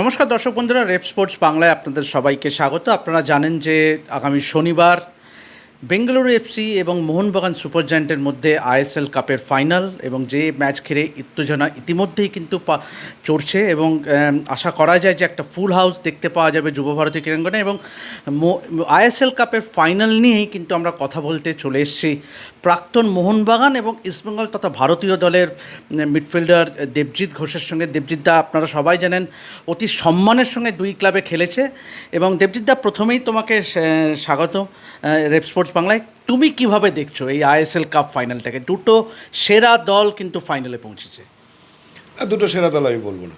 নমস্কার দর্শক বন্ধুরা রেপ স্পোর্টস বাংলায় আপনাদের সবাইকে স্বাগত। আপনারা জানেন যে আগামী শনিবার বেঙ্গালুরু এফসি এবং মোহনবাগান সুপার জায়েন্টের মধ্যে আইএসএল কাপের ফাইনাল এবং যে ম্যাচ ঘিরে উত্তেজনা ইতিমধ্যেই কিন্তু চড়ছে এবং আশা করা যায় যে একটা ফুল হাউস দেখতে পাওয়া যাবে যুবভারতী ক্রীড়াঙ্গনে এবং আইএসএল কাপের ফাইনাল নিয়েই কিন্তু আমরা কথা বলতে চলে এসেছি। প্রাক্তন মোহনবাগান এবং ইস্টবেঙ্গল তথা ভারতীয় দলের মিডফিল্ডার দেবজিৎ ঘোষের সঙ্গে। দেবজিৎ দা আপনারা সবাই জানেন, অতি সম্মানের সঙ্গে দুই ক্লাবে খেলেছে এবং দেবজিৎ দা প্রথমেই তোমাকে স্বাগত রেপ স্পোর্টস বাংলায়, তুমি কীভাবে দেখছ এই আইএসএল কাপ ফাইনালটাকে? দুটো সেরা দল কিন্তু ফাইনালে পৌঁছেছে। দুটো সেরা দল আমি বলব না।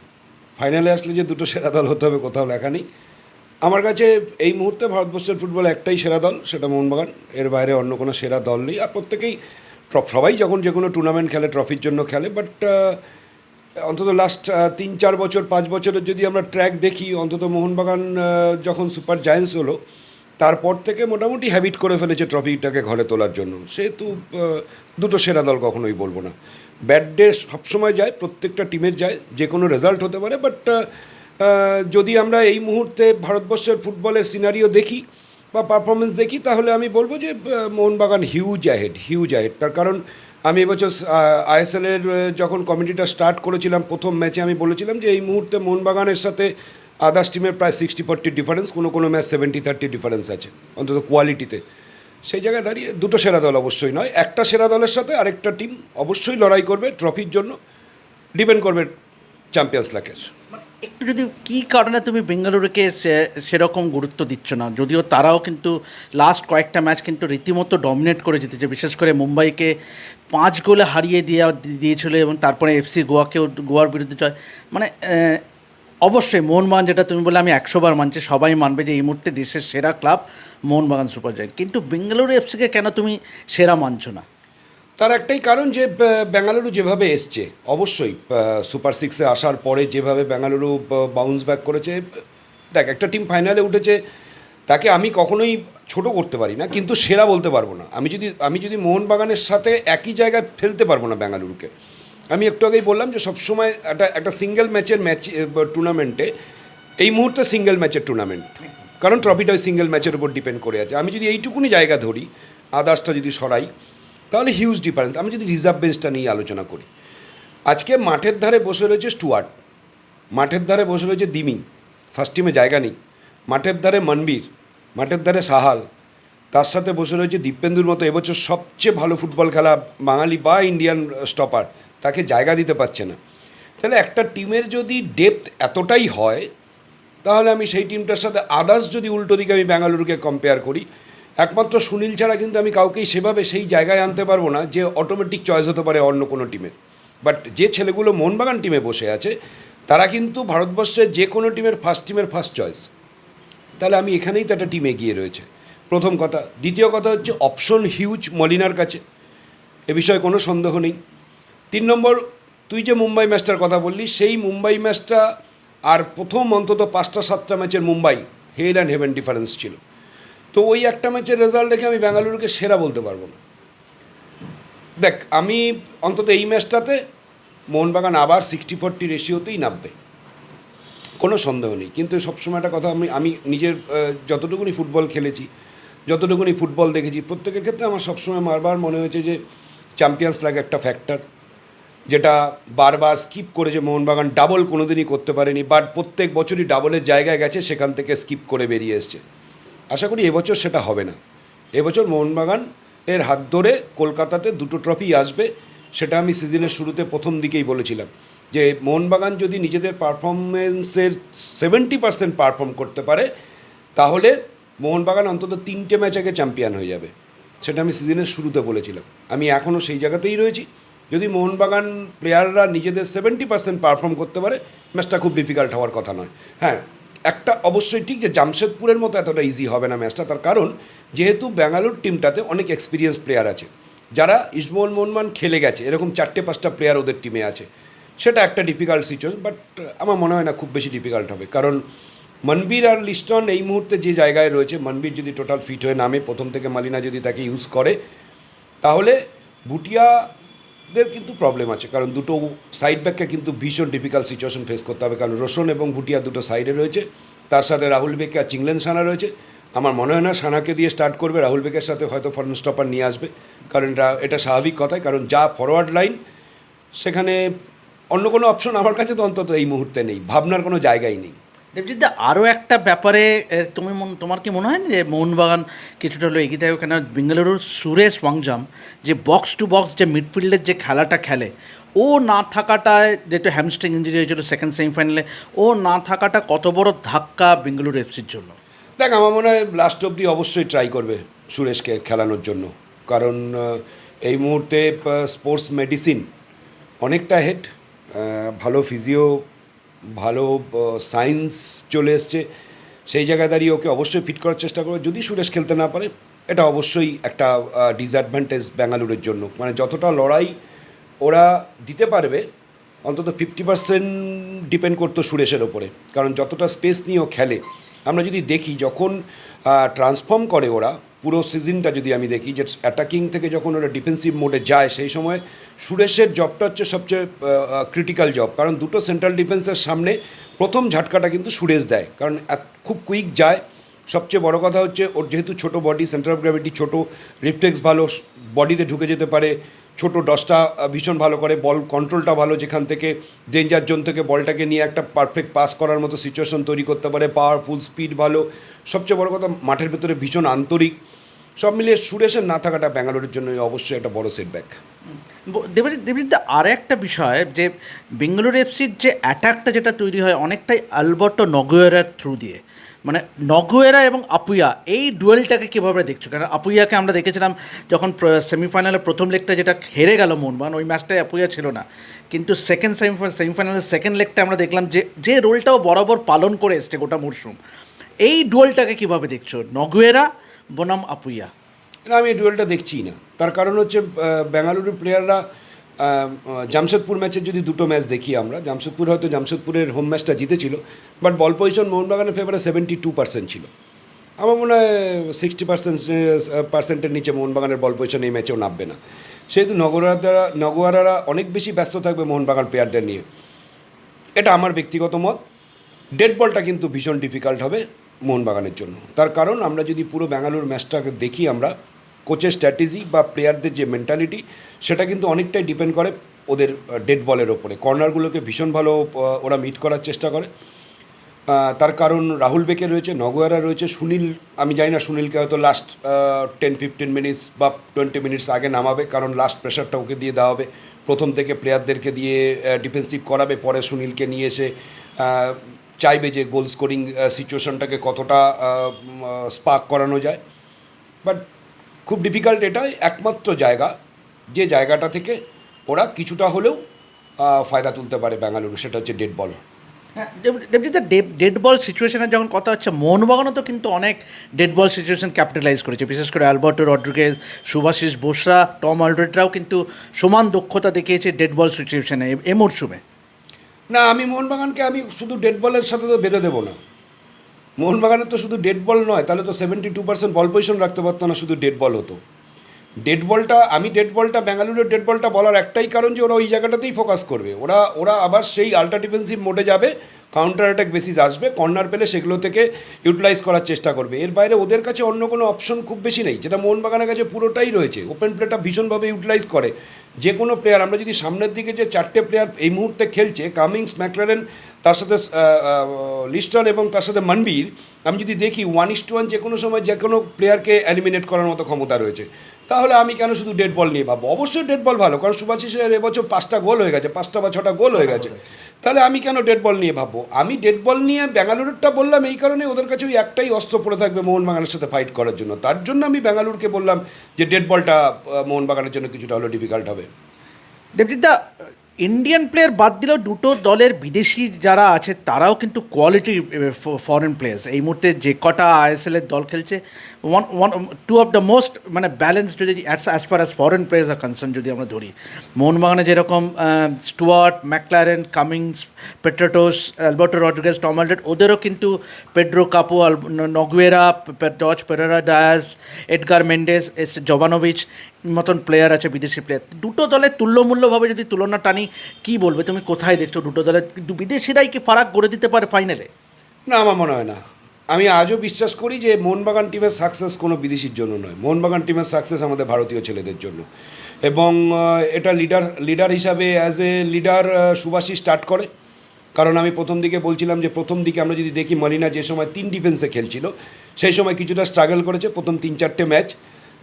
ফাইনালে আসলে যে দুটো সেরা দল হতে হবে কোথাও লেখা নেই। আমার কাছে এই মুহূর্তে ভারতবর্ষের ফুটবল একটাই সেরা দল, সেটা মোহনবাগান। এর বাইরে অন্য কোনো সেরা দল নেই। আর প্রত্যেকেই সবাই যখন যে কোনো টুর্নামেন্ট খেলে ট্রফির জন্য খেলে বাট অন্তত লাস্ট তিন, চার বছর, পাঁচ বছরের যদি আমরা ট্র্যাক দেখি, অন্তত মোহনবাগান যখন সুপার জায়েন্টস হলো তারপর থেকে মোটামুটি হ্যাবিট করে ফেলেছে ট্রফিটাকে ঘরে তোলার জন্য। সেহেতু দুটো সেরা দল কখনোই বলব না। ব্যাট ডে সবসময় যায়, প্রত্যেকটা টিমের যায়, যে কোনো রেজাল্ট হতে পারে বাট যদি আমরা এই মুহূর্তে ভারতবর্ষের ফুটবলের সিনারিও দেখি বা পারফরমেন্স দেখি, তাহলে আমি বলব যে Mohun Bagan huge ahead huge ahead তার কারণ, আমি এবছর আইএসএলের যখন কমিটিটা স্টার্ট করেছিলাম, প্রথম ম্যাচে আমি বলেছিলাম যে, এই মুহূর্তে মোহনবাগানের সাথে আদার্স টিমের প্রায় সিক্সটি ফোর্টি ডিফারেন্স কোনো কোনো ম্যাচ সেভেন্টি থার্টি ডিফারেন্স আছে, অন্তত কোয়ালিটিতে সেই জায়গায় দাঁড়িয়ে দুটো সেরা দল অবশ্যই নয়, একটা সেরা দলের সাথে আরেকটা টিম অবশ্যই লড়াই করবে ট্রফির জন্য ডিপেন্ড করবে চ্যাম্পিয়ন্স লাকের একটু যদি কী কারণে তুমি বেঙ্গালুরুকে সেরকম গুরুত্ব দিচ্ছ না? যদিও তারাও কিন্তু লাস্ট কয়েকটা ম্যাচ কিন্তু রীতিমতো ডমিনেট করে জিতেছে, বিশেষ করে মুম্বাইকে পাঁচ গোলে হারিয়ে দেওয়া দিয়েছিল এবং তারপরে এফসি গোয়াকেও, গোয়ার বিরুদ্ধে জয়। মানে অবশ্যই মোহনবাগান যেটা তুমি বলে আমি একশোবার মানছি, সবাই মানবে যে এই মুহূর্তে দেশের সেরা ক্লাব মোহনবাগান সুপার জায়েন্ট। কিন্তু বেঙ্গালুরু এফসিকে কেন তুমি সেরা মানছো না? তার একটাই কারণ যে বেঙ্গালুরু যেভাবে এসছে, অবশ্যই সুপার সিক্সে আসার পরে যেভাবে বেঙ্গালুরু বাউন্স ব্যাক করেছে, দেখ, একটা টিম ফাইনালে উঠেছে, তাকে আমি কখনোই ছোট করতে পারি না, কিন্তু সেরা বলতে পারব না। আমি যদি আমি যদি মোহনবাগানের সাথে একই জায়গায় ফেলতে পারব না বেঙ্গালুরুকে আমি একটু আগেই বললাম যে সবসময় একটা একটা সিঙ্গেল ম্যাচের ম্যাচ টুর্নামেন্টে এই মুহূর্তে সিঙ্গেল ম্যাচের টুর্নামেন্ট কারণ ট্রফিটা ওই সিঙ্গেল ম্যাচের উপর ডিপেন্ড করে আছে। আমি যদি এইটুকুনি জায়গা ধরি আদার্সটা যদি সরাই, তাহলে হিউজ ডিফারেন্স আমি যদি রিজার্ভ বেঞ্চটা নিয়ে আলোচনা করি, আজকে মাঠের ধারে বসে রয়েছে স্টুয়ার্ট, মাঠের ধারে বসে রয়েছে দিমি ফার্স্ট টিমে জায়গা নেই। মাঠের ধারে মনবীর, মাঠের ধারে সাহাল, তার সাথে বসে রয়েছে দীপেন্দুর মতো এবছর সবচেয়ে ভালো ফুটবল খেলা বাঙালি বা ইন্ডিয়ান স্টপার তাকে জায়গা দিতে পারছে না। তাহলে একটা টিমের যদি ডেপথ এতটাই হয়, তাহলে আমি সেই টিমটার সাথে আদার্স যদি উল্টো দিকে আমি বেঙ্গালুরুকে কম্পেয়ার করি, একমাত্র সুনীল ছাড়া কিন্তু আমি কাউকেই সেভাবে সেই জায়গায় আনতে পারব না যে অটোমেটিক চয়েস হতে পারে অন্য কোনো টিমের বাট যে ছেলেগুলো মোহনবাগান টিমে বসে আছে, তারা কিন্তু ভারতবর্ষের যে কোনো টিমের ফার্স্ট টিমের ফার্স্ট চয়েস তাহলে আমি এখানেই তো একটা টিম এগিয়ে রয়েছে। প্রথম কথা। দ্বিতীয় কথা হচ্ছে অপশন হিউজ মলিনার কাছে। এ বিষয়ে কোনো সন্দেহ নেই। তিন নম্বর, তুই যে মুম্বাই ম্যাচটার কথা বললি, সেই মুম্বাই ম্যাচটা আর প্রথম অন্তত পাঁচটা, সাতটা ম্যাচের Mumbai, hell and heaven difference ছিল। তো ওই একটা ম্যাচের রেজাল্ট দেখে আমি বেঙ্গালুরুকে সেরা বলতে পারব না। দেখ, আমি অন্তত এই ম্যাচটাতে মোহনবাগান আবার সিক্সটি ফোরটি রেশিওতেই নামবে। কোনো সন্দেহ নেই। কিন্তু সবসময় একটা কথা, আমি আমি নিজের যতটুকুনি ফুটবল খেলেছি, যতটুকুনি ফুটবল দেখেছি, প্রত্যেকের ক্ষেত্রে আমার সবসময় বারবার মনে হয়েছে যে, চ্যাম্পিয়ন্স লাগ একটা ফ্যাক্টর যেটা বারবার স্কিপ করেছে মোহনবাগান ডাবল কোনোদিনই করতে পারেনি বাট প্রত্যেক বছরই ডাবলের জায়গায় গেছে, সেখান থেকে স্কিপ করে বেরিয়ে এসছে। আশা করি এবছর সেটা হবে না। এবছর মোহনবাগান এর হাত ধরে কলকাতাতে দুটো ট্রফি আসবে, সেটা আমি সিজনের শুরুতে প্রথম দিকেই বলেছিলাম, যে মোহনবাগান যদি নিজেদের পারফরমেন্সের সেভেন্টি পার্সেন্ট পারফর্ম করতে পারে, তাহলে মোহনবাগান অন্তত তিনটে ম্যাচ আগে চ্যাম্পিয়ন হয়ে যাবে, সেটা আমি সিজনের শুরুতে বলেছিলাম। আমি এখনও সেই জায়গাতেই রয়েছি। যদি মোহনবাগান প্লেয়াররা নিজেদের সেভেন্টি পার্সেন্ট পারফর্ম করতে পারে ম্যাচটা খুব ডিফিকাল্ট হওয়ার কথা নয়। হ্যাঁ একটা অবশ্যই ঠিক যে জামশেদপুরের মতো এতটা ইজি হবে না ম্যাচটা তার কারণ যেহেতু ব্যাঙ্গালোর টিমটাতে অনেক এক্সপিরিয়েন্স প্লেয়ার আছে। যারা ইসমোহন মোহনমান খেলে গেছে, এরকম চারটে পাঁচটা প্লেয়ার ওদের টিমে আছে। সেটা একটা ডিফিকাল্ট সিচুয়েশন বাট আমার মনে হয় না খুব বেশি ডিফিকাল্ট হবে। কারণ মনবীর আর লিস্টন এই মুহূর্তে যে জায়গায় রয়েছে, মনবীর যদি টোটাল ফিট হয়ে নামে, প্রথম থেকে মালিনা যদি তাকে ইউজ করে, তাহলে ভুটিয়া দের কিন্তু প্রবলেম আছে। কারণ দুটো সাইড ব্যাককে কিন্তু ভীষণ ডিফিকাল্ট সিচুয়েশন ফেস করতে হবে। কারণ রোশন এবং ভুটিয়া দুটো সাইডে রয়েছে। তার সাথে রাহুল বেকে আর চিংলেন সানা রয়েছে। আমার মনে হয় না সানাকে দিয়ে স্টার্ট করবে। রাহুল বেকের সাথে হয়তো ফরেন স্টপার নিয়ে আসবে। কারণ এটা এটা স্বাভাবিক কথাই। কারণ যা ফরওয়ার্ড লাইন সেখানে অন্য কোনো অপশন আমার কাছে তো অন্তত এই মুহূর্তে নেই। ভাবনার কোনো জায়গাই নেই। দেবজিৎ দা আরও একটা ব্যাপারে তুমি তোমার কি মনে হয় যে মোহনবাগান কিছুটা হলো এগিয়ে থাকে কেন বেঙ্গালুরুর সুরেশ ওয়াংজাম যে বক্স টু বক্স যে মিডফিল্ডের যে খেলাটা খেলে, ও না থাকাটায় যেহেতু হ্যামস্ট্রিং ইঞ্জুরি হয়েছিল সেকেন্ড সেমিফাইনালে ও না থাকাটা কত বড় ধাক্কা বেঙ্গালুরু এফসির জন্য? দেখ, আমার মনে হয় লাস্ট অবধি অবশ্যই ট্রাই করবে সুরেশকে খেলানোর জন্য। কারণ এই মুহূর্তে স্পোর্টস মেডিসিন অনেকটা হেড ভালো ফিজিও ভালো সায়েন্স চলে এসছে, সেই জায়গায় দাঁড়িয়ে ওকে অবশ্যই ফিট করার চেষ্টা করবে। যদি সুরেশ খেলতে না পারে, এটা অবশ্যই একটা ডিসঅ্যাডভান্টেজ ব্যাঙ্গালুরের জন্য। মানে যতটা লড়াই ওরা দিতে পারবে, অন্তত ফিফটি পার্সেন্ট ডিপেন্ড করতো সুরেশের ওপরে। কারণ যতটা স্পেস নিয়েও খেলে, আমরা যদি দেখি যখন ট্রান্সফর্ম করে ওরা পুরো সিজনটা যদি আমি দেখি, যে অ্যাটাকিং থেকে যখন ওরা ডিফেন্সিভ মোডে যায়, সেই সময় সুরেশের জবটা হচ্ছে সবচেয়ে ক্রিটিক্যাল জব কারণ দুটো সেন্ট্রাল ডিফেন্সের সামনে প্রথম ঝাটকাটা কিন্তু সুরেশ দেয়। কারণ খুব কুইক যায়। সবচেয়ে বড় কথা হচ্ছে, ওর যেহেতু ছোট বডি সেন্টার অফ গ্র্যাভিটি ছোট রিফ্লেক্স ভালো বডিতে ঢুকে যেতে পারে। ছোট ডসটা ভীষণ ভালো করে বল কন্ট্রোলটা ভালো যেখান থেকে ডেঞ্জার জোন থেকে বলটাকে নিয়ে একটা পারফেক্ট পাস করার মতো সিচুয়েশন তৈরি করতে পারে। পাওয়ারফুল স্পিড ভালো। সবচেয়ে বড় কথা, মাঠের ভেতরে ভীষণ আন্তরিক। সব মিলিয়ে সুরেশের না থাকাটা ব্যাঙ্গালোরের জন্য অবশ্যই একটা বড় সেটব্যাক দেবজিৎ দেবজিৎ আর একটা বিষয় যে বেঙ্গালুরু এফসির যে অ্যাটাকটা যেটা তৈরি হয়, অনেকটাই আলবার্টো নগোয়েরার থ্রু দিয়ে। মানে নগোয়েরা এবং আপুইয়া এই ডুয়েলটাকে কীভাবে দেখছ? কারণ আপুইয়াকে আমরা দেখেছিলাম যখন সেমিফাইনালে প্রথম লেগটা যেটা হেরে গেল মোহনবাগান ওই ম্যাচটায় আপুইয়া ছিল না। কিন্তু সেকেন্ড সেমিফাইনাল সেমিফাইনালের সেকেন্ড লেগটা আমরা দেখলাম যে যে রোলটাও বরাবর পালন করে এসছে গোটা মরশুম এই ডুয়েলটাকে কীভাবে দেখছ? নগোয়েরা, বনাম আপুইয়া না, আমি এই ডুয়েলটা দেখছি না। তার কারণ হচ্ছে বেঙ্গালুরু প্লেয়াররা জামশেদপুর ম্যাচের যদি দুটো ম্যাচ দেখি আমরা, জামশেদপুর হয়তো জামশেদপুরের হোম ম্যাচটা জিতেছিল বাট বল পজিশন মোহনবাগানের ফেভারে সেভেন্টি টু পার্সেন্ট ছিল। আমার মনে হয় সিক্সটি পার্সেন্ট পার্সেন্টের নিচে মোহনবাগানের বল পজিশন এই ম্যাচেও নামবে না। সেহেতু নগরাদারা নগরারা অনেক বেশি ব্যস্ত থাকবে মোহনবাগান প্লেয়ারদের নিয়ে। এটা আমার ব্যক্তিগত মত। ডেড বলটা কিন্তু ভীষণ ডিফিকাল্ট হবে মোহনবাগানের জন্য। তার কারণ আমরা যদি পুরো ব্যাঙ্গালোর ম্যাচটাকে দেখি আমরা কোচের স্ট্র্যাটেজি বা প্লেয়ারদের যে মেন্টালিটি সেটা কিন্তু অনেকটাই ডিপেন্ড করে ওদের ডেড বলের ওপরে। কর্নারগুলোকে ভীষণ ভালো ওরা মিট করার চেষ্টা করে। তার কারণ রাহুল বেকে রয়েছে, নগোয়ারা রয়েছে, সুনীল, আমি জানি না সুনীলকে হয়তো লাস্ট টেন ফিফটিন মিনিটস বা টোয়েন্টি মিনিটস আগে নামাবে, কারণ লাস্ট প্রেশারটা ওকে দিয়ে দেওয়া হবে। প্রথম থেকে প্লেয়ারদেরকে দিয়ে ডিফেন্সিভ করাবে, পরে সুনীলকে নিয়ে এসে চাইবে যে গোল স্কোরিং সিচুয়েশনটাকে কতটা স্পার্ক করানো যায়। বাট খুব ডিফিকাল্ট এটাই একমাত্র জায়গা। যে জায়গাটা থেকে ওরা কিছুটা হলেও ফায়দা তুলতে পারে ব্যাঙ্গালুরু সেটা হচ্ছে ডেড বল হ্যাঁ দেবজিৎ ডেড বল সিচুয়েশনের যখন কথা হচ্ছে মোহনবাগানও তো কিন্তু অনেক ডেড বল সিচুয়েশন ক্যাপিটালাইজ করেছে। বিশেষ করে অ্যালবার্টো রড্রিগেজ সুভাশিস বোসরা টম আলড্রেডরাও কিন্তু সমান দক্ষতা দেখিয়েছে ডেড বল সিচুয়েশনে এ মরশুমে। না আমি মোহনবাগানকে আমি শুধু ডেড বলের সাথে তো বেঁধে দেবো না। মোহনবাগানের তো শুধু ডেড বল নয়, তাহলে তো seventy two percent ball position রাখতে পারতো না, শুধু ডেড বল হতো। ডেড বলটা আমি ডেড বলটা ব্যাঙ্গালুরুর ডেড বলটা বলার একটাই কারণ যে ওরা ওই জায়গাটাতেই ফোকাস করবে। ওরা ওরা আবার সেই আল্ট্রা ডিফেন্সিভ মোডে যাবে কাউন্টার অ্যাটাক বেসিস আসবে কর্নার পেলে সেগুলো থেকে ইউটিলাইজ করার চেষ্টা করবে। এর বাইরে ওদের কাছে অন্য কোনো অপশন খুব বেশি নেই, যেটা মোহনবাগানের কাছে পুরোটাই রয়েছে। ওপেন প্লেটা ভীষণভাবে ইউটিলাইজ করে। যে কোনো প্লেয়ার আমরা যদি সামনের দিকে যে চারটে প্লেয়ার এই মুহূর্তে খেলছে কামিংস ম্যাকলারেন তার সাথে লিস্টন এবং তার সাথে মনবীর, আমি যদি দেখি ওয়ান ইস টু ওয়ান যে কোনো সময় যে কোনো প্লেয়ারকে এলিমিনেট করার মতো ক্ষমতা রয়েছে, তাহলে আমি কেন শুধু ডেড বল নিয়ে ভাববো? অবশ্যই ডেড বল ভালো, কারণ সুভাষিসের এবছর পাঁচটা গোল হয়ে গেছে, পাঁচটা বা ছটা গোল হয়ে গেছে। তাহলে আমি কেন ডেড বল নিয়ে ভাববো? আমি ডেড বল নিয়ে ব্যাঙ্গালুরুরটা বললাম এই কারণে ওদের কাছে ওই একটাই অস্ত্র পড়ে থাকবে মোহনবাগানের সাথে ফাইট করার জন্য। তার জন্য আমি ব্যাঙ্গালুরুকে বললাম যে ডেড বলটা মোহনবাগানের জন্য কিছুটা হলো ডিফিকাল্ট হবে। দেবজিৎ দা ইন্ডিয়ান প্লেয়ার বাদ দিলেও দুটো দলের বিদেশি যারা আছে, তারাও কিন্তু কোয়ালিটি ফরেন প্লেয়ার্স এই মুহূর্তে যে কটা আইএসএল এর দল খেলছে one one two of the most মানে ব্যালেন্সড যদি as far as foreign players আর কনসার্ন যদি আমরা ধরি, মোহনবাগানে যেরকম Stewart McLaren Cummings Petratos Alberto Rodriguez Tom Aldred ওদেরও কিন্তু পেড্রো কাপো নগুয়েরা ডচ পেরেরা ডায়াস এডগার মেন্ডেস এস জবানোভিচ মতন প্লেয়ার আছে, বিদেশি প্লেয়ার দুটো দলের তুল্যমূল্যভাবে যদি তুলনা টানি, কি বলবে? তুমি কোথায় দেখছ দুটো দলের? বিদেশিরাই কি ফারাক করে দিতে পারে ফাইনালে না, আমার মনে হয় না। আমি আজও বিশ্বাস করি যে মোহনবাগান টিমের সাকসেস কোনো বিদেশির জন্য নয়। মোহনবাগান টিমের সাকসেস আমাদের ভারতীয় ছেলেদের জন্য। এবং এটা লিডার লিডার হিসাবে as a leader Subhasish start করে। কারণ আমি প্রথম দিকে বলছিলাম যে প্রথম দিকে আমরা যদি দেখি মলিনা যে সময় তিন ডিফেন্সে খেলছিল, সেই সময় কিছুটা স্ট্রাগল করেছে, প্রথম তিন চারটে ম্যাচ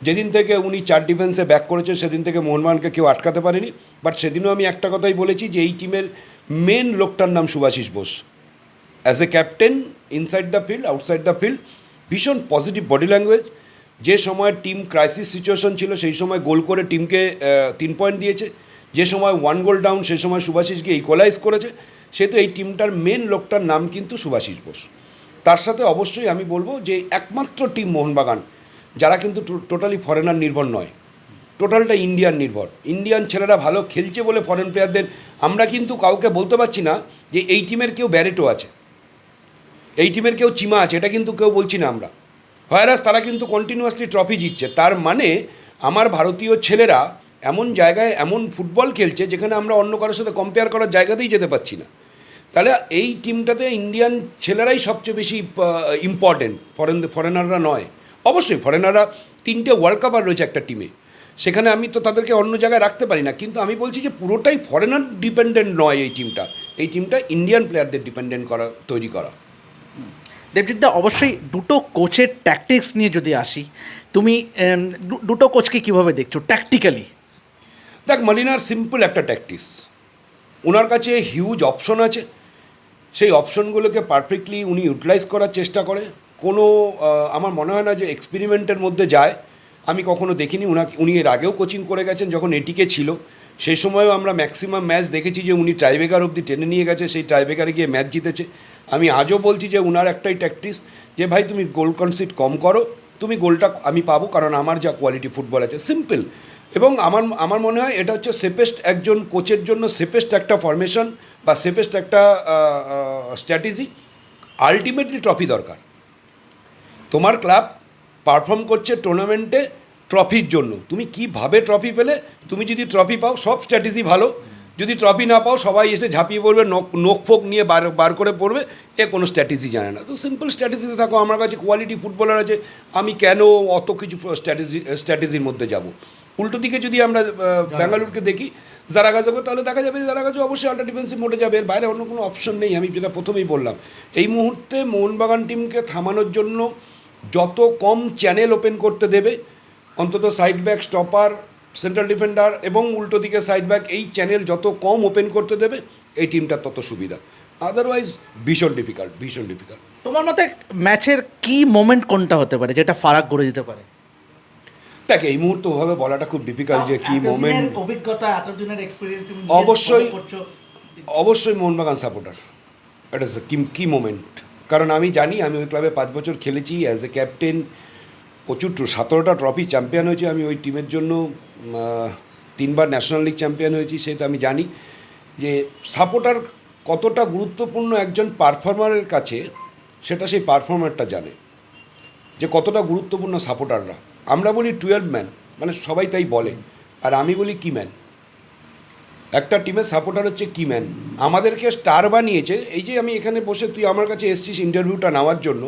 যেদিন থেকে উনি চার ডিফেন্সে ব্যাক করেছে, সেদিন থেকে মোহনবাগানকে কেউ আটকাতে পারেনি। বাট সেদিনও আমি একটা কথাই বলেছি যে এই টিমের মেন লোকটার নাম Subhasish Bose. As a captain inside the field outside the field ভীষণ পজিটিভ বডি ল্যাঙ্গুয়েজ যে সময় টিম ক্রাইসিস সিচুয়েশন ছিল, সেই সময় গোল করে টিমকে তিন পয়েন্ট দিয়েছে। যে সময় ওয়ান গোল ডাউন সেই সময় সুভাষিসকে ইকোয়ালাইজ করেছে। সেহেতু এই টিমটার মেন লোকটার নাম কিন্তু সুভাষিস বোস। তার সাথে অবশ্যই আমি বলব যে একমাত্র টিম মোহনবাগান যারা কিন্তু টোটালি ফরেনার নির্ভর নয়। টোটালটা ইন্ডিয়ান নির্ভর। ইন্ডিয়ান ছেলেরা ভালো খেলছে বলে ফরেন প্লেয়ারদের আমরা কিন্তু কাউকে বলতে পারছি না যে এই টিমের কেউ ব্যারেটো আছে। এই টিমের কেউ চিমা আছে, এটা কিন্তু কেউ বলছি না আমরা। হয়রাস তারা কিন্তু কন্টিনিউয়াসলি ট্রফি জিতছে। তার মানে আমার ভারতীয় ছেলেরা এমন জায়গায় এমন ফুটবল খেলছে যেখানে আমরা অন্য কারোর সাথে কম্পেয়ার করার জায়গাতেই যেতে পারছি না। তাহলে এই টিমটাতে ইন্ডিয়ান ছেলেরাই সবচেয়ে বেশি ইম্পর্টেন্ট ফরেন ফরেনাররা নয়। অবশ্যই ফরেনাররা তিনটে ওয়ার্ল্ড কাপ আর রয়েছে একটা টিমে সেখানে আমি তো তাদেরকে অন্য জায়গায় রাখতে পারি না কিন্তু আমি বলছি যে পুরোটাই ফরেনার ডিপেন্ডেন্ট নয় এই টিমটা এই টিমটা ইন্ডিয়ান প্লেয়ারদের ডিপেন্ডেন্ট করা তৈরি করা। দেবজিৎদা অবশ্যই দুটো কোচের ট্যাকটিক্স নিয়ে যদি আসি তুমি দুটো কোচকে কীভাবে দেখছ ট্যাকটিক্যালি দেখ মলিনার সিম্পল একটা ট্যাকটিক্স ওনার কাছে হিউজ অপশন আছে। সেই অপশনগুলোকে পারফেক্টলি উনি ইউটিলাইজ করার চেষ্টা করে। কোনো আমার মনে হয় না যে এক্সপেরিমেন্টের মধ্যে যায়। আমি কখনো দেখিনি, উনাকে, উনি এর আগেও কোচিং করে গেছেন যখন এটিকে ছিল। সেই সময়ও আমরা ম্যাক্সিমাম ম্যাচ দেখেছি যে উনি টাইব্রেকার অবধি টেনে নিয়ে গেছে, সেই টাইব্রেকারে গিয়ে ম্যাচ জিতেছে। আমি আজও বলছি যে উনার একটাই ট্যাকটিস যে, ভাই, তুমি গোল কনসিড কম করো, তুমি গোলটা আমি পাবো, কারণ আমার যা কোয়ালিটি ফুটবল আছে। সিম্পল এবং আমার আমার মনে হয় এটা হচ্ছে সেপেস্ট একজন কোচের জন্য সেপেস্ট একটা ফরমেশন বা সেপেস্ট একটা স্ট্র্যাটেজি আলটিমেটলি ট্রফি দরকার। তোমার ক্লাব পারফর্ম করছে টুর্নামেন্টে ট্রফির জন্য। তুমি কীভাবে ট্রফি পেলে? তুমি যদি ট্রফি পাও সব স্ট্র্যাটেজি ভালো। যদি ট্রফি না পাও সবাই এসে ঝাঁপিয়ে পড়বে নখ নখ ফোক নিয়ে বার বার করে পড়বে এ কোনো স্ট্র্যাটেজি জানে না। তো সিম্পল স্ট্র্যাটেজিতে থাকো আমার কাছে কোয়ালিটি ফুটবলার আছে আমি কেন অত কিছু স্ট্র্যাটেজি স্ট্র্যাটেজির মধ্যে যাব? উল্টো দিকে যদি আমরা ব্যাঙ্গালুরুকে দেখি জারাগাজকে তাহলে দেখা যাবে যে জারাগাজো অবশ্যই আল্ট্রা ডিফেন্সিভ মোডে যাবে। এর বাইরে অন্য কোনো অপশন নেই আমি যেটা প্রথমেই বললাম। এই মুহূর্তে মোহনবাগান টিমকে থামানোর জন্য যত কম চ্যানেল ওপেন করতে দেবে অন্তত side back stopper central defender এবং উল্টো দিকে সাইড ব্যাক এই চ্যানেল যত কম ওপেন করতে দেবে এই টিমটার তত সুবিধা। আদারওয়াইজ ভীষণ ডিফিকাল্ট ভীষণ ডিফিকাল্ট তোমার মতে ম্যাচের কি মোমেন্ট কোনটা হতে পারে যেটা ফারাক করে দিতে পারে? দেখ এই মুহূর্তে ওভাবে বলাটা খুব ডিফিকাল্ট যে কী মোমেন্ট অভিজ্ঞতা এতদিনের এক্সপেরিয়েন্স তুমি অবশ্যই। অবশ্যই মোহনবাগান সাপোর্টার এটা ইজ কি কি মোমেন্ট কারণ আমি জানি, আমি ওই ক্লাবে পাঁচ বছর খেলেছি অ্যাজ এ ক্যাপ্টেন প্রচুর সতেরোটা ট্রফি চ্যাম্পিয়ন হয়েছে, আমি ওই টিমের জন্য তিনবার ন্যাশনাল লিগ চ্যাম্পিয়ন হয়েছি সেটা আমি জানি যে সাপোর্টার কতটা গুরুত্বপূর্ণ একজন পারফর্মারের কাছে, সেটা সেই পারফর্মারটা জানে যে কতটা গুরুত্বপূর্ণ সাপোর্টাররা আমরা বলি টুয়েলভ ম্যান মানে সবাই তাই বলে। আর আমি বলি কি ম্যান একটা টিমের সাপোর্টার হচ্ছে কি ম্যান আমাদেরকে স্টার বানিয়েছে। এই যে আমি এখানে বসে তুই আমার কাছে এসছিস ইন্টারভিউটা নেওয়ার জন্য,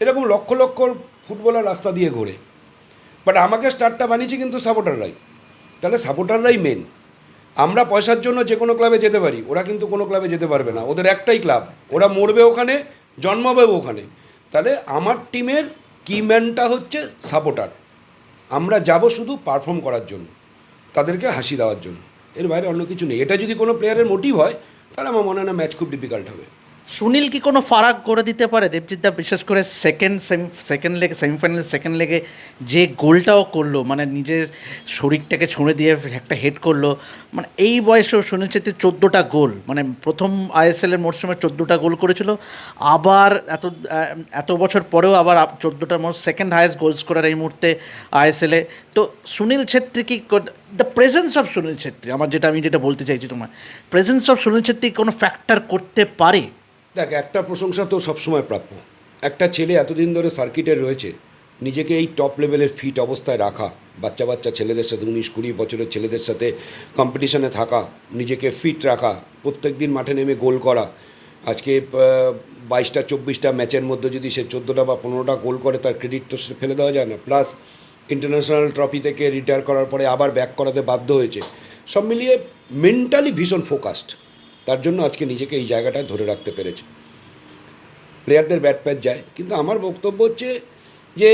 এরকম লক্ষ লক্ষ ফুটবলার রাস্তা দিয়ে ঘোরে। বাট আমাকে স্টারটা বানিয়েছে কিন্তু সাপোর্টাররাই তাহলে সাপোর্টাররাই মেন আমরা পয়সার জন্য যে কোনো ক্লাবে যেতে পারি, ওরা কিন্তু কোনো ক্লাবে যেতে পারবে না। ওদের একটাই ক্লাব ওরা মরবে ওখানে, জন্মাবে ওখানে। তাহলে আমার টিমের কি ম্যানটা হচ্ছে সাপোর্টার আমরা যাব শুধু পারফর্ম করার জন্য, তাদেরকে হাসি দেওয়ার জন্য। এর বাইরে অন্য কিছু নেই। এটা যদি কোনো প্লেয়ারের মোটিভ হয়, তাহলে আমার মনে হয় না ম্যাচ খুব ডিফিকাল্ট হবে। সুনীল কি কোনো ফারাক করে দিতে পারে? দেবজিৎদা বিশেষ করে সেকেন্ড সেমি সেকেন্ড লেগে সেমিফাইনাল সেকেন্ড লেগে যে গোলটাও করল মানে নিজের শরীরটাকে ছুঁড়ে দিয়ে একটা হেড করল মানে এই বয়সেও সুনীল ছেত্রী চোদ্দোটা গোল মানে প্রথম আইএসএলের মরশুমে চোদ্দোটা গোল করেছিল, আবার এত এত বছর পরেও আবার চোদ্দোটার মোট সেকেন্ড হায়েস্ট গোল স্কোরার এই মুহূর্তে আইএসএলে। তো সুনীল ছেত্রী কি the presence of Sunil Chhetri, আমার যেটা, আমি যেটা বলতে চাইছি তোমার প্রেজেন্স অফ সুনীল ছেত্রী কোনো ফ্যাক্টর করতে পারে? দেখ, একটা প্রশংসা তো সবসময় প্রাপ্য। একটা ছেলে এতদিন ধরে সার্কিটে রয়েছে, নিজেকে এই টপ লেভেলের ফিট অবস্থায় রাখা বাচ্চা বাচ্চা ছেলেদের সাথে, উনিশ কুড়ি বছরের ছেলেদের সাথে কম্পিটিশনে থাকা, নিজেকে ফিট রাখা প্রত্যেক দিন মাঠে নেমে গোল করা, আজকে বাইশটা, চব্বিশটা ম্যাচের মধ্যে যদি সে চোদ্দোটা বা পনেরোটা গোল করে, তার ক্রেডিট তো সে ফেলে দেওয়া যায় না। প্লাস ইন্টারন্যাশনাল ট্রফি থেকে রিটায়ার করার পরে আবার ব্যাক করাতে বাধ্য হয়েছে। সব মিলিয়ে মেন্টালি ভীষণ ফোকাসড তার জন্য আজকে নিজেকে এই জায়গাটায় ধরে রাখতে পেরেছে। প্লেয়ারদের ব্যাট প্যাচ যায়, কিন্তু আমার বক্তব্য হচ্ছে যে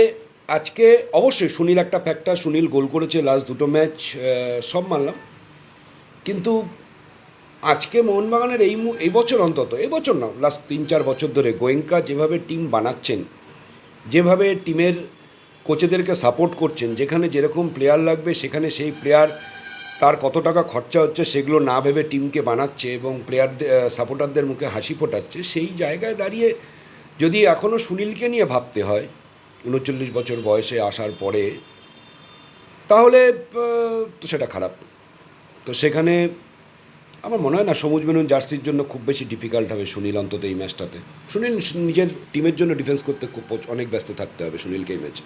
আজকে অবশ্যই সুনীল একটা ফ্যাক্টর সুনীল গোল করেছে লাস্ট দুটো ম্যাচ সব মানলাম। কিন্তু আজকে মোহনবাগানের এই এই বছর অন্তত, এই বছর না লাস্ট তিন চার বছর ধরে গোয়েঙ্কা যেভাবে টিম বানাচ্ছেন, যেভাবে টিমের কোচেদেরকে সাপোর্ট করছেন, যেখানে যেরকম প্লেয়ার লাগবে, সেখানে সেই প্লেয়ার তার কত টাকা খরচা হচ্ছে সেগুলো না ভেবে টিমকে বানাচ্ছে এবং প্লেয়ারদের সাপোর্টারদের মুখে হাসি ফোটাচ্ছে, সেই জায়গায় দাঁড়িয়ে যদি এখনও সুনীলকে নিয়ে ভাবতে হয়, উনচল্লিশ বছর বয়সে আসার পরে, তাহলে তো সেটা খারাপ। তো সেখানে আমার মনে হয় না সবুজ মেনুন জার্সির জন্য খুব বেশি ডিফিকাল্ট হবে সুনীল অন্তত এই ম্যাচটাতে। সুনীল নিজের টিমের জন্য ডিফেন্স করতে খুব অনেক ব্যস্ত থাকতে হবে সুনীলকে এই ম্যাচে।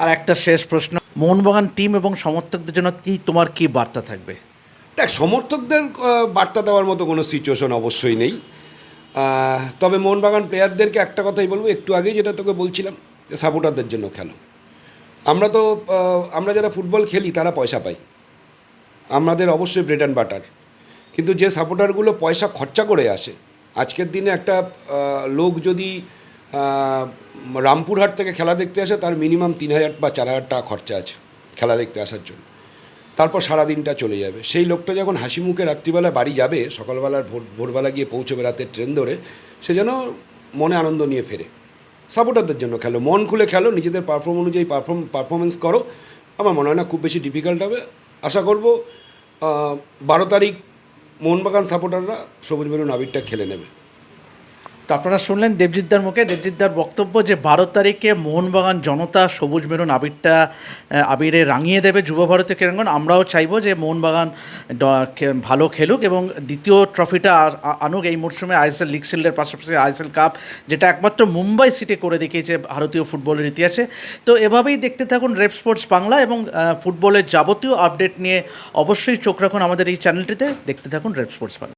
আর একটা শেষ প্রশ্ন মোহনবাগান টিম এবং সমর্থকদের জন্য কি তোমার কি বার্তা থাকবে? দেখ, সমর্থকদের বার্তা দেওয়ার মতো কোনো সিচুয়েশন অবশ্যই নেই। তবে মোহনবাগান প্লেয়ারদেরকে একটা কথাই বলব, একটু আগেই যেটা তোকে বলছিলাম, যে সাপোর্টারদের জন্য খেলো। আমরা তো আমরা যারা ফুটবল খেলি, তারা পয়সা পাই। আমাদের অবশ্যই ব্রেড অ্যান্ড বাটার কিন্তু যে সাপোর্টারগুলো পয়সা খরচা করে আসে, আজকের দিনে একটা লোক যদি রামপুরহাট থেকে খেলা দেখতে আসে, তার মিনিমাম তিন হাজার বা চার হাজার টাকা খরচা আছে খেলা দেখতে আসার জন্য। তারপর সারা দিনটা চলে যাবে। সেই লোকটা যখন হাসি মুখে রাত্রিবেলা বাড়ি যাবে, সকালবেলার ভোর, ভোরবেলা গিয়ে পৌঁছবে রাতের ট্রেন ধরে, সে যেন মনে আনন্দ নিয়ে ফেরে। সাপোর্টারদের জন্য খেলো, মন খুলে খেলো, নিজেদের পারফর্ম অনুযায়ী পারফর্ম পারফরমেন্স করো। আমার মনে হয় না, খুব বেশি ডিফিকাল্ট হবে। আশা করব বারো তারিখ মোহনবাগান সাপোর্টাররা সবুজ মেরুন আবিরটা খেলে নেবে। তো আপনারা শুনলেন দেবজিৎদার মুখে। দেবজিৎদার বক্তব্য যে, বারো তারিখে মোহনবাগান জনতা সবুজ মেরুন আবিরটা আবিরে রাঙিয়ে দেবে যুব ভারতীয় ক্রীড়াঙ্গন। আমরাও চাইব যে, মোহনবাগান ভালো খেলুক এবং দ্বিতীয় ট্রফিটা আনুক। এই মরশুমে আইএসএল লিগ শিল্ডের পাশাপাশি আইএসএল কাপ, যেটা একমাত্র মুম্বাই সিটি করে দেখিয়েছে ভারতীয় ফুটবলের ইতিহাসে। তো এভাবেই দেখতে থাকুন রেপ স্পোর্টস বাংলা এবং ফুটবলের যাবতীয় আপডেট নিয়ে অবশ্যই চোখ রাখুন আমাদের এই চ্যানেলটিতে। দেখতে থাকুন রেপ স্পোর্টস বাংলা।